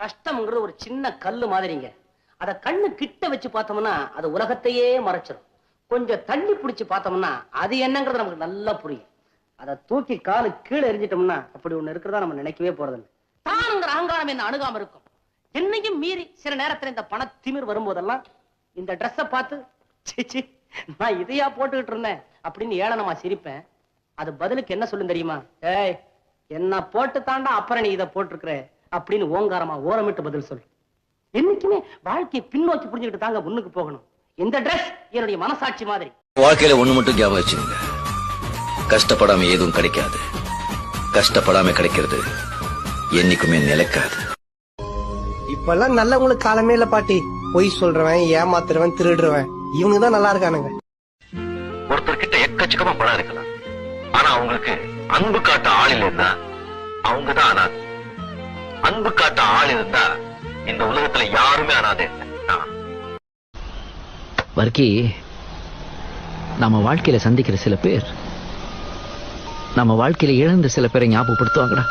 கஷ்டம்ங்கிறது ஒரு சின்ன கல்லு மாதிரிங்க. அதை கண்ணு கிட்ட வச்சு பார்த்தோம்னா அது உலகத்தையே மறைச்சிடும் கொஞ்சம் தள்ளி பிடிச்சி பார்த்தோம்னா அது என்னங்கிறது நமக்கு நல்லா புரியும். அதை தூக்கி காலு கீழே எரிஞ்சிட்டோம்னா அப்படி ஒண்ணு இருக்கிறதா நம்ம நினைக்கவே போறதில்லை. தானுங்கிற அகங்காரம் என்ன அணுகாம இருக்கும். என்னையும் மீறி சில நேரத்துல இந்த பண திமிர் வரும்போதெல்லாம் இந்த ட்ரெஸ்ஸை பார்த்து சீச்சி நான் இதையா போட்டுக்கிட்டு இருந்தேன் அப்படின்னு ஏளனமா சிரிப்பேன். அது பதிலுக்கு என்ன சொல்லும் தெரியுமா? ஏய் என்ன போட்டு தாண்டா அப்புறம் நீ இதை போட்டிருக்கிறேன் அப்படின்னு ஓங்காரமா ஓரமிட்டு பதில் சொல்லு. என்னைக்குமே வாழ்க்கையை பின்னோக்கி புரிஞ்சுக்கிட்டு தாங்க முன்னுக்கு போகணும். இந்த ட்ரெஸ் என்னுடைய மனசாட்சி மாதிரி. வாழ்க்கையில ஒண்ணு மட்டும் ஞாபகம் வச்சுங்க கஷ்டப்படாம எதுவும் கிடைக்காது. கஷ்டப்படாம கிடைக்கிறது என்னைக்குமே நிலைக்காது. இப்பெல்லாம் நல்லவங்களுக்கு காலமே இல்ல பாட்டி. பொய் சொல்றவன் ஏமாத்துறவன் திருடுறவன். இவங்க தான் நல்லா இருக்கானுங்க. ஒருத்தர் கிட்ட எக்கச்சக்கமா பணம் இருக்கலாம். ஆனா அவங்களுக்கு அன்பு காட்ட ஆள் இல்லைன்னா அவங்க தான் அன்பு காட்ட ஆள் இருந்தா இந்த உலகத்துல யாருமே அனாதை வர்க்கி நம்ம வாழ்க்கையில சந்திக்கிற சில பேர் நம்ம வாழ்க்கையில இழந்த சில பேரை ஞாபகப்படுத்துவாங்கடா.